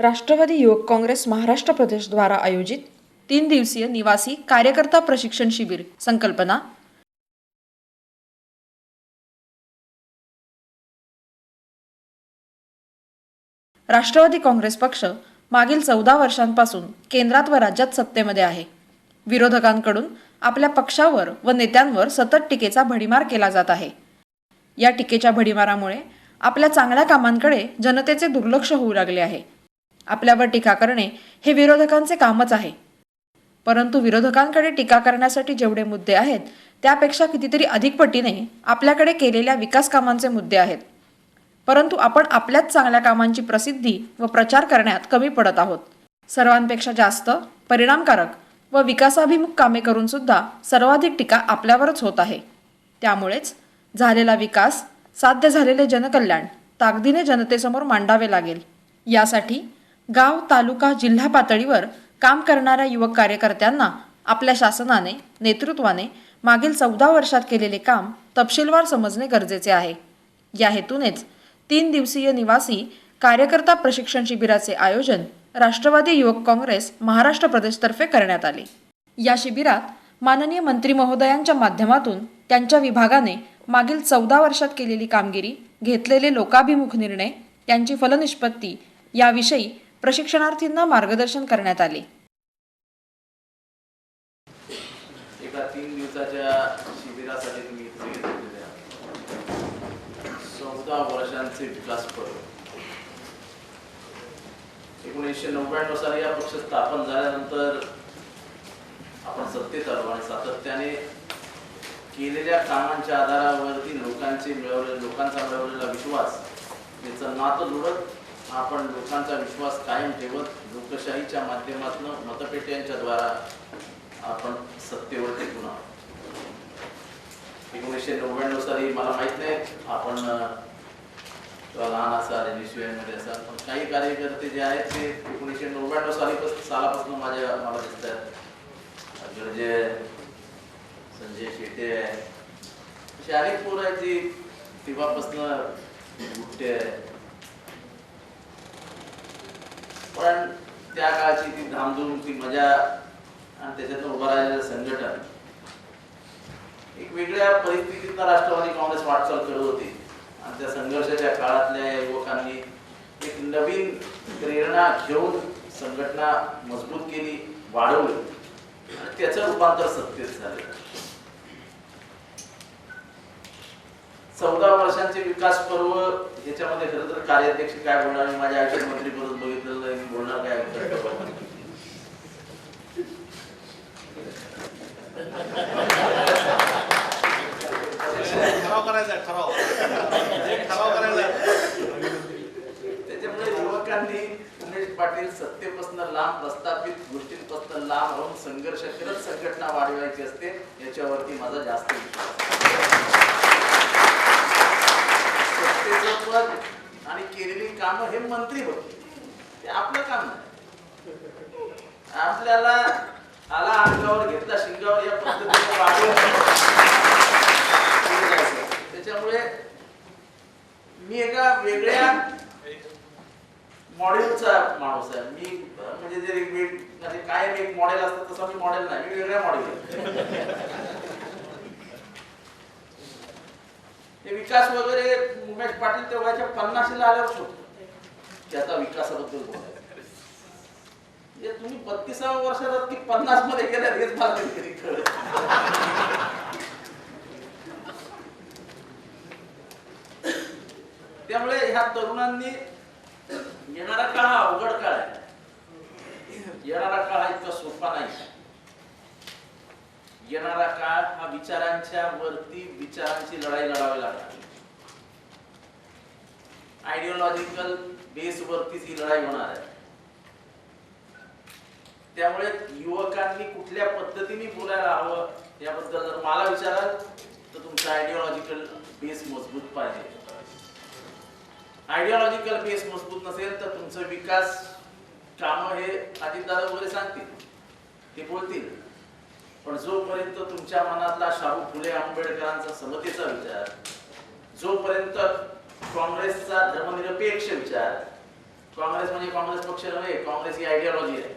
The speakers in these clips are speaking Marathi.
राष्ट्रवादी युवक काँग्रेस महाराष्ट्र प्रदेश द्वारा आयोजित तीन दिवसीय निवासी कार्यकर्ता प्रशिक्षण शिबिर संकल्पना. राष्ट्रवादी काँग्रेस पक्ष मागील चौदा वर्षांपासून केंद्रात व राज्यात सत्तेमध्ये आहे. विरोधकांकडून आपल्या पक्षावर व नेत्यांवर सतत टीकेचा भडीमार केला जात आहे. या टीकेच्या भडीमारामुळे आपल्या चांगल्या कामांकडे जनतेचे दुर्लक्ष होऊ लागले आहे. आपल्यावर टीका करणे हे विरोधकांचे कामच आहे. परंतु विरोधकांकडे टीका करण्यासाठी जेवढे मुद्दे आहेत त्यापेक्षा कितीतरी अधिक पटीने आपल्याकडे केलेल्या विकास कामांचे मुद्दे आहेत. परंतु आपण आपल्याच चांगल्या कामांची प्रसिद्धी व प्रचार करण्यात कमी पडत आहोत. सर्वांपेक्षा जास्त परिणामकारक व विकासाभिमुख कामे करून सुद्धा सर्वाधिक टीका आपल्यावरच होत आहे. त्यामुळेच झालेला विकास साध्य झालेले जनकल्याण ताकदीने जनतेसमोर मांडावे लागेल. यासाठी गाव तालुका जिल्हा पातळीवर काम करणाऱ्या युवक कार्यकर्त्यांना आपल्या शासनाने नेतृत्वाने मागील चौदा वर्षात केलेले काम तपशीलवार समजणे गरजेचे आहे. या हेतूनेच तीन दिवसीय निवासी कार्यकर्ता प्रशिक्षण शिबिराचे आयोजन राष्ट्रवादी युवक काँग्रेस महाराष्ट्र प्रदेशतर्फे करण्यात आले. या शिबिरात माननीय मंत्री महोदयांच्या माध्यमातून त्यांच्या विभागाने मागील चौदा वर्षात केलेली कामगिरी घेतलेले लोकाभिमुख निर्णय त्यांची फलनिष्पत्ती याविषयी प्रशिक्षणार्थींना मार्गदर्शन करण्यात आले. एका तीन दिवसाच्या शिबिरासाठी तुम्ही चौदा वर्षांचे विकास पर्व एकोणीसशे नव्याण्णव साली या पक्ष स्थापन झाल्यानंतर आपण सत्तेत आलो आणि सातत्याने केलेल्या कामांच्या आधारावरती लोकांचे मिळवले लोकांचा मिळवलेला विश्वास याचं नातं जुळत आपण लोकांचा विश्वास कायम ठेवत लोकशाहीच्या माध्यमातून मतपेट्यांच्या द्वारा आपण सत्तेवर टिकून आहोत. एकोणीसशे नव्याण्णव साली मला माहीत नाही आपण लहान असाल एन एसमध्ये असाल पण काही कार्यकर्ते जे आहेत ते एकोणीसशे नव्याण्णव साली सालापासून माझ्या मला दिसत आहेत. गरजे संजय शेटे आहे. अशी अनेक पोरं आहेत जी तेव्हापासनं गुट्टे आहे पण त्या काळची ती धामधूम ती मजा आणि त्याच्यातून उभं राहिलेलं संघटन एक वेगळ्या परिस्थितीतनं राष्ट्रवादी काँग्रेस वाटचाल करत होती. आणि त्या संघर्षाच्या काळातल्या या युवकांनी एक नवीन प्रेरणा घेऊन संघटना मजबूत केली वाढवली. आणि त्याचं रूपांतर सत्तेत झालं. चौदा वर्षांचे विकास पर्व याच्यामध्ये खरं तर कार्याध्यक्ष काय बोलणार माझ्या आयुष्यात मंत्री पद बघितलेलं नाही, मी बोलणार काय ठराव करायचा आहे, ठराव एक ठराव करायचा आहे. त्याच्यामुळे युवकांनी उमेश पाटील सत्तेपासून लांब प्रस्थापित गोष्टींपासून लांब राहून संघर्ष करत संघटना वाढवायची असते याच्यावरती माझा जास्त विश्वास पद आणि केलेली कामं हे मंत्री होते. ते आपलं काम नाही आपल्याला आला अंगावर घेतला शिंगावर या पद्धतीने वाढवलं त्याच्यामुळे मी एका वेगळ्या मॉडेलचा माणूस आहे. मी म्हणजे जे एक वेग- म्हणजे कायम एक मॉडेल असतं तसं मी मॉडेल नाही. मी वेगळ्या मॉडेल आहे. विकास वगैरे उमेश पाटील तेव्हाच्या पन्नाशीला आल्यावर होतो त्याचा विकासाबद्दल बोलायचं. म्हणजे तुम्ही बत्तीसाव्या वर्षात की पन्नासमध्ये गेल्या हेच मला कधी त्यामुळे ह्या तरुणांनी येणारा काळ हा अवघड काळ आहे येणारा काळ हा इतका सोपा नाही. येणारा काळ हा विचारांच्या वरती विचारांची लढाई लढावी लागणार. आयडिओलॉजिकल बेस वरतीच ही लढाई होणार आहे. त्यामुळे युवकांनी कुठल्या पद्धतीने बोलायला हवं याबद्दल जर मला विचाराल तर तुमचा आयडिओलॉजिकल बेस मजबूत पाहिजे. आयडिओलॉजिकल बेस मजबूत नसेल तर तुमचा विकास काम हे अजितदादा वगैरे सांगतील ते बोलतील. पण जोपर्यंत तुमच्या मनातला शाहू फुले आंबेडकरांचा समतेचा विचार जोपर्यंत काँग्रेसचा धर्मनिरपेक्ष विचार काँग्रेस म्हणजे काँग्रेस पक्ष नव्हे काँग्रेस ही आयडियोलॉजी आहे.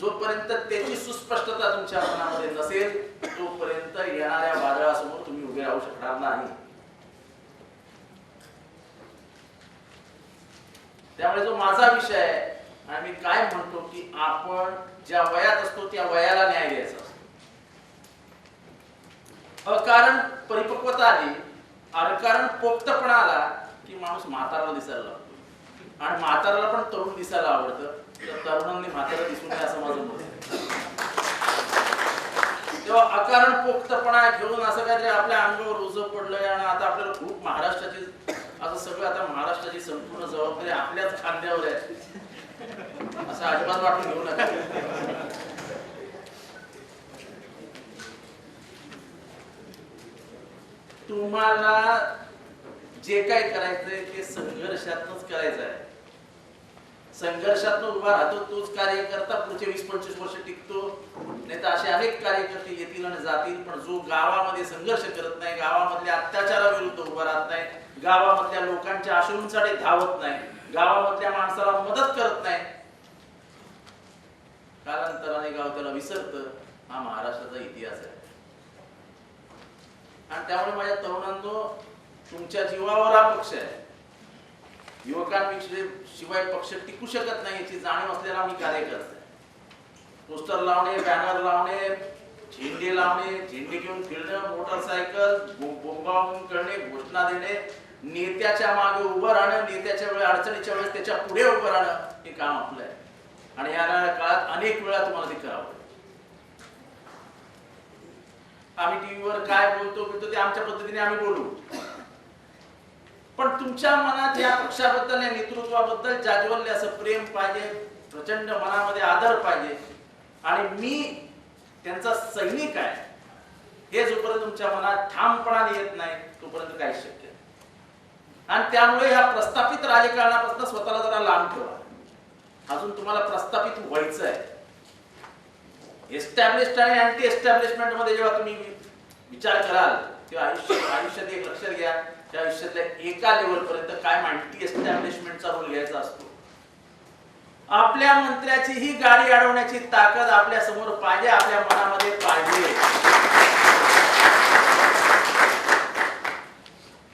जोपर्यंत त्याची सुस्पष्टता तुमच्या मनामध्ये नसेल तोपर्यंत येणाऱ्या वादळासमोर तुम्ही उभे राहू शकणार नाही. त्यामुळे जो माझा विषय आहे आणि मी काय म्हणतो की आपण ज्या वयात असतो त्या वयाला न्याय द्यायचा असतो. अकारण परिपक्वता आली अकारण पोक्तपणा आला की माणूस म्हाताराला दिसायला लागतो. आणि म्हाताराला पण तरुण दिसायला आवडतं. तर तरुणांनी म्हातारा दिसू नये असं माझं मत तेव्हा अकारण पोक्तपणा घेऊन असं काहीतरी आपल्या अंगावर ओझं पडलंय आणि आता आपल्याला खूप महाराष्ट्राची असं सगळं आता महाराष्ट्राची संपूर्ण जबाबदारी आपल्याच खांद्यावर आहे. असं अजिबात वाटून घेऊ नका. तुम्हाला जे काय करायचंय ते संघर्षातच करायचं आहे संघर्षातून उभा राहतो तोच कार्यकर्ता पुढचे वीस पंचवीस वर्ष टिकतो. नाही तर असे अनेक कार्यकर्ते येतील आणि जातील पण जो गावामध्ये संघर्ष करत नाही गावामधल्या अत्याचाराविरुद्ध उभा राहत नाही गावामधल्या लोकांच्या आशूंसाठी धावत नाही गावामधल्या माणसाला मदत करत नाही कालांतराने गाव त्याला विसरत. हा महाराष्ट्राचा इतिहास आहे. आणि त्यामुळे माझ्या तरुणांनो तुमच्या जीवावर हा पक्ष आहे. युवकांविषयी शिवाय पक्ष टिकू शकत नाही याची जाणीव असलेला मी कार्यकर्ता आहे. पोस्टर लावणे बॅनर लावणे झेंडे लावणे झेंडे घेऊन फिरणं मोटरसायकल बोंबावून करणे घोषणा देणे नेत्याच्या मागे उभं राहणं नेत्याच्या वेळी अडचणीच्या वेळेस त्याच्या पुढे उभं राहणं हे काम आपलं आहे. आणि येणाऱ्या काळात अनेक वेळा तुम्हाला ते करावं आम्ही टीव्हीवर काय बोलतो बोलतो ते आमच्या पद्धतीने आम्ही बोलू. पण तुमच्या मनात या पक्षाबद्दल या नेतृत्वाबद्दल जाज्वल्य असं प्रेम पाहिजे प्रचंड मनामध्ये आदर पाहिजे. आणि मी त्यांचा सैनिक आहे. हे जोपर्यंत तुमच्या मनात ठामपणाने येत नाही तोपर्यंत काही शक्य नाही. आणि त्यामुळे ह्या प्रस्थापित राजकारणापासून स्वतःला जरा लांब ठेवा. अजून तुम्हाला प्रस्थापित व्हायचं आहे. एस्टॅब्लिश आणि अँटी एस्टॅब्लिशमेंटमध्ये जेव्हा तुम्ही विचार कराल तेव्हा आयुष्य आयुष्यात एक लक्षात घ्या. त्या आयुष्यातल्या एका लेवल पर्यंत काय अँटी एस्टॅब्लिशमेंटचा रोल घ्यायचा असतो. आपल्या मंत्र्याची ही गाडी अडवण्याची ताकद आपल्यासमोर पाहिजे आपल्या मनामध्ये पाहिजे.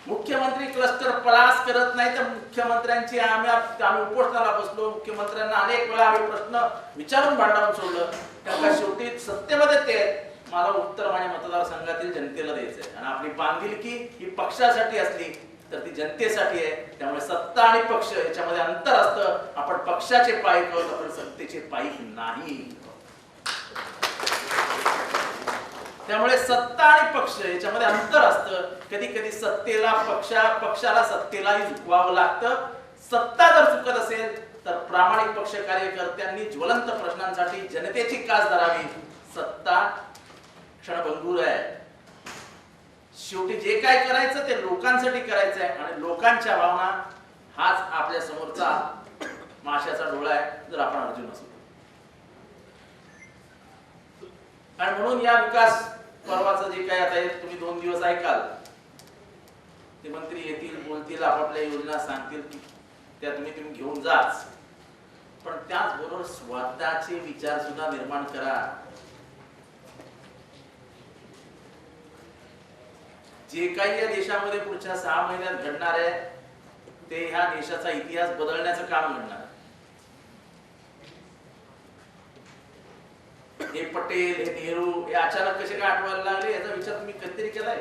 मुख्यमंत्री क्लस्टर पलास करत नाही तर मुख्यमंत्र्यांची आम्ही आम्ही उपोषणाला बसलो. मुख्यमंत्र्यांना अनेक वेळा आम्ही प्रश्न विचारून भांडावून सोडलं. त्यामुळे शेवटी सत्तेमध्ये ते मला उत्तर माझ्या मतदारसंघातील जनतेला द्यायचंय. आणि आपली बांधिलकी ही पक्षासाठी असली तर ती जनतेसाठी आहे. त्यामुळे सत्ता आणि पक्ष याच्यामध्ये अंतर असतं. आपण पक्षाचे पायी आहोत आपण सत्तेचे पायी नाही. त्यामुळे सत्ता आणि पक्ष याच्यामध्ये अंतर असतं. कधी कधी सत्तेला पक्षा पक्षाला सत्तेलाही झुकवावं लागतं. सत्ता जर चुकत असेल तर प्रामाणिक पक्ष कार्यकर्त्यांनी ज्वलंत प्रश्नांसाठी जनतेची कास धरावी. सत्ता क्षणभंगूर आहे. शेवटी जे काय करायचं ते लोकांसाठी करायचं आहे आणि लोकांच्या भावना हाच आपल्या समोरचा माशाचा डोळा आहे जर आपण अर्जुन असू आणि म्हणून या विकास पर्वाचं जे काय आता तुम्ही दोन दिवस ऐकाल ते मंत्री येतील बोलतील आपापल्या योजना सांगतील त्या तुम्ही तुम्ही घेऊन जाच. पण त्याचबरोबर स्वतःचे विचार सुद्धा निर्माण करा. जे काही या देशामध्ये पुढच्या सहा महिन्यात घडणार आहे ते ह्या देशाचा इतिहास बदलण्याचं काम घडणार हे पटेल हे नेहरू हे अचानक कसे काय आठवायला लागले याचा विचार तुम्ही कधीतरी केलाय?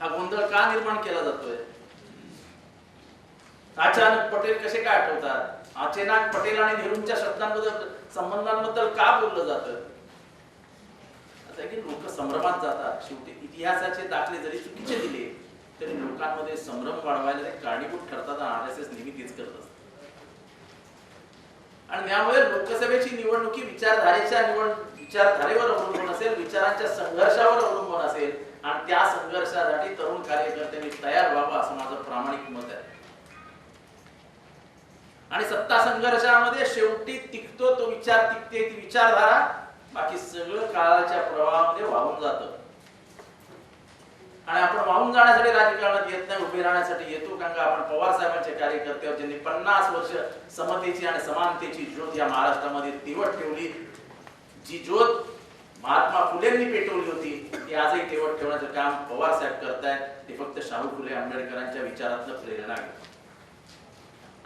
हा गोंधळ का निर्माण केला जातोय? अचानक पटेल कसे काय आठवतात? अचानक पटेल आणि नेहरूंच्या शब्दांबद्दल संबंधांबद्दल का बोललं जातं? की लोक संभ्रमात जातात. शेवटी इतिहासाचे दाखले जरी चुकीचे दिले तरी लोकांमध्ये संभ्रम वाढवायला ते कारणीभूत ठरतात आर एस एस नेहमी तेच करत असत. आणि त्यामुळे लोकसभेची निवडणुकी विचारधारेच्या निवड विचारधारेवर अवलंबून असेल विचारांच्या संघर्षावर अवलंबून असेल आणि त्या संघर्षासाठी तरुण कार्यकर्त्यांनी तयार व्हावं असं माझं प्रामाणिक मत आहे. आणि सत्ता संघर्षामध्ये शेवटी टिकतो तो विचार टिकते ती विचारधारा. बाकी सगळं काळाच्या प्रवाहामध्ये वाहून जातं. आणि आपण वाहून जाण्यासाठी राजकारणात येत नाही उभे राहण्यासाठी येतो कारण का आपण पवार साहेबांचे कार्यकर्ते ज्यांनी पन्नास वर्ष समतेची आणि समानतेची ज्योत या महाराष्ट्रामध्ये तेवट ठेवली. जी ज्योत महात्मा फुलेंनी पेटवली होती ती आजही तेवट ठेवण्याचं काम पवार साहेब करतायत. ते फक्त शाहू फुले आंबेडकरांच्या विचारातलं प्रेरणा घेतात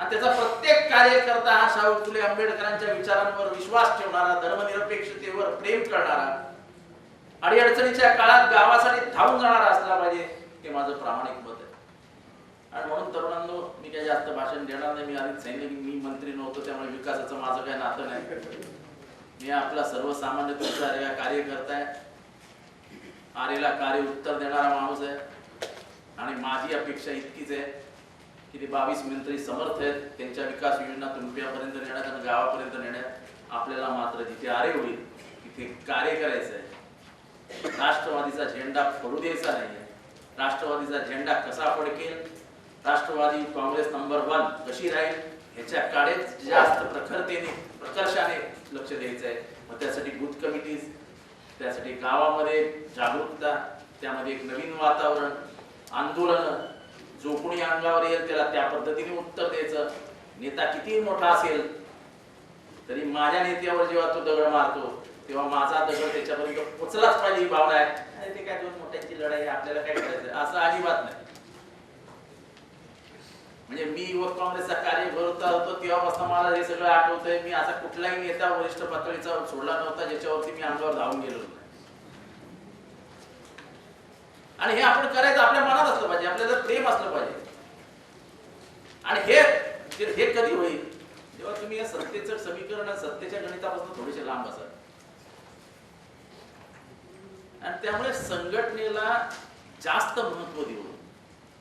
आणि त्याचा प्रत्येक कार्यकर्ता हा शाहू फुले आंबेडकरांच्या विचारांवर विश्वास ठेवणारा धर्मनिरपेक्षतेवर प्रेम करणारा अडीअडचणीच्या काळात गावासाठी धावून जाणारा असला पाहिजे हे माझं प्रामाणिक मत आहे. आणि म्हणून तरुणांनो मी काही जास्त भाषण देणार नाही. मी आधीच सांगितलं की मी मंत्री नव्हतो त्यामुळे विकासाचं माझं काही नातं नाही. मी आपला सर्वसामान्य तुमचा आलेला कार्यकर्ता आहे. आलेला कार्य उत्तर देणारा माणूस आहे. आणि माझी अपेक्षा इतकीच आहे. की ते बावीस मंत्री समर्थ आहेत त्यांच्या विकास योजना तुमच्यापर्यंत नेण्यात आणि गावापर्यंत नेण्यात आपल्याला मात्र जिथे आरे होईल तिथे कार्य करायचं आहे. राष्ट्रवादीचा झेंडा पडू द्यायचा नाही राष्ट्रवादीचा झेंडा कसा फडकेल? राष्ट्रवादी काँग्रेस नंबर वन कशी राहील? ह्याच्याकडे जास्त प्रखरतेने प्रकर्षाने लक्ष द्यायचं आहे. मग त्यासाठी बूथ कमिटीज त्यासाठी गावामध्ये जागरूकता त्यामध्ये एक नवीन वातावरण आंदोलन जो कोणी अंगावर येईल त्याला त्या पद्धतीने उत्तर द्यायचं. नेता किती मोठा असेल तरी माझ्या नेत्यावर जेव्हा तो दगड मारतो तेव्हा माझा दगड त्याच्यापर्यंत पोचलाच पाहिजे ही भावना आहे. आणि ते काय दोन मोठ्यांची लढाई आपल्याला काय करायचं? असं अजिबात नाही. म्हणजे मी युवक काँग्रेसचा कार्य करत होतो तेव्हापासून मला हे सगळं आठवतंय. मी असा कुठलाही नेता वरिष्ठ पातळीचा सोडला नव्हता ज्याच्यावरती मी अंगावर धावून गेलो नाही आणि हे आपण करायचं आपल्या मनात असलं पाहिजे आपल्याला प्रेम असलं पाहिजे. आणि हे हे कधी होईल? जेव्हा तुम्ही या सत्तेचं समीकरण सत्तेच्या गणितापासून थोडेसे लांब असाल. आणि त्यामुळे संघटनेला जास्त महत्त्व देऊ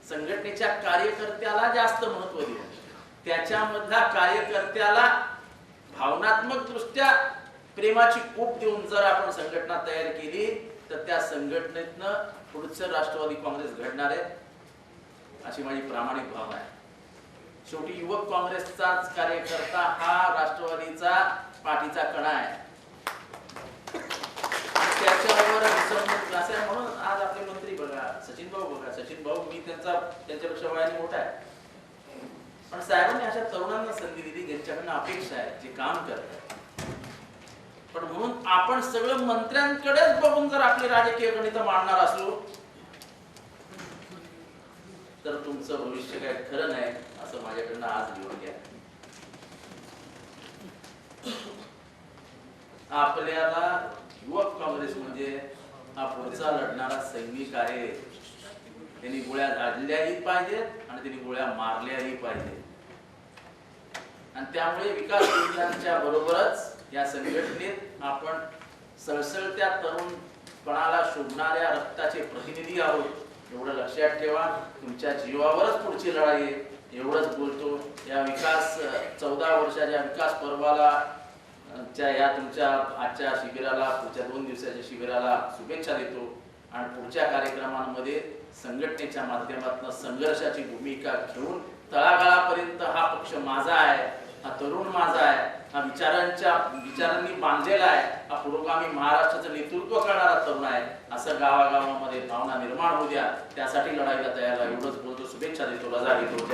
संघटनेच्या कार्यकर्त्याला जास्त महत्त्व देऊ त्याच्यामधल्या कार्यकर्त्याला भावनात्मक दृष्ट्या प्रेमाची कूप देऊन जर आपण संघटना तयार केली तर त्या संघटनेतनं पुढचं राष्ट्रवादी काँग्रेस घडणार आहे अशी माझी प्रामाणिक भावना आहे. शेवटी युवक काँग्रेसचाच कार्यकर्ता हा राष्ट्रवादीचा पाठीचा कणा आहे. त्याच्यावर म्हणून आज आपले मंत्री बघा सचिन भाऊ बघा. सचिन भाऊ मी त्यांचा त्यांच्यापेक्षा वयाने मोठा आहे. पण साहेबांनी अशा तरुणांना संधी दिली ज्यांच्याकडनं अपेक्षा आहे जे काम करतात. पण म्हणून आपण सगळं मंत्र्यांकडेच बघून जर आपली राजकीय गणित मांडणार असलो तर तुमचं भविष्य काय खरं नाही असं माझ्याकडनं आज घेऊन घ्या. आपल्याला युवक काँग्रेस म्हणजे हा पुढचा लढणारा सैनिक आहे. त्यांनी गोळ्या झाडल्याही पाहिजेत आणि त्यांनी गोळ्या मारल्याही पाहिजेत. आणि त्यामुळे विकास योजनांच्या बरोबरच या संघटनेत आपण सळसळत्या तरुणपणाला शोभणाऱ्या रक्ताचे प्रतिनिधी आहोत. एवढं लक्षात ठेवा तुमच्या जीवावरच पुढची लढाई आहे. एवढंच बोलतो. या विकास चौदा वर्षाच्या विकास पर्वाला च्या या तुमच्या आजच्या शिबिराला पुढच्या दोन दिवसाच्या शिबिराला शुभेच्छा देतो. आणि पुढच्या कार्यक्रमांमध्ये संघटनेच्या माध्यमातून संघर्षाची भूमिका घेऊन तळागाळापर्यंत हा पक्ष माझा आहे. हा तरुण माझा आहे. हा विचारांच्या विचारांनी बांधलेला आहे. हा पुरोगामी महाराष्ट्राचं नेतृत्व करणारा तरुण आहे. असं गावागावामध्ये भावना निर्माण होऊ द्या. त्यासाठी लढाईला तयार एवढंच बोलतो. शुभेच्छा देतो. रजा घेतो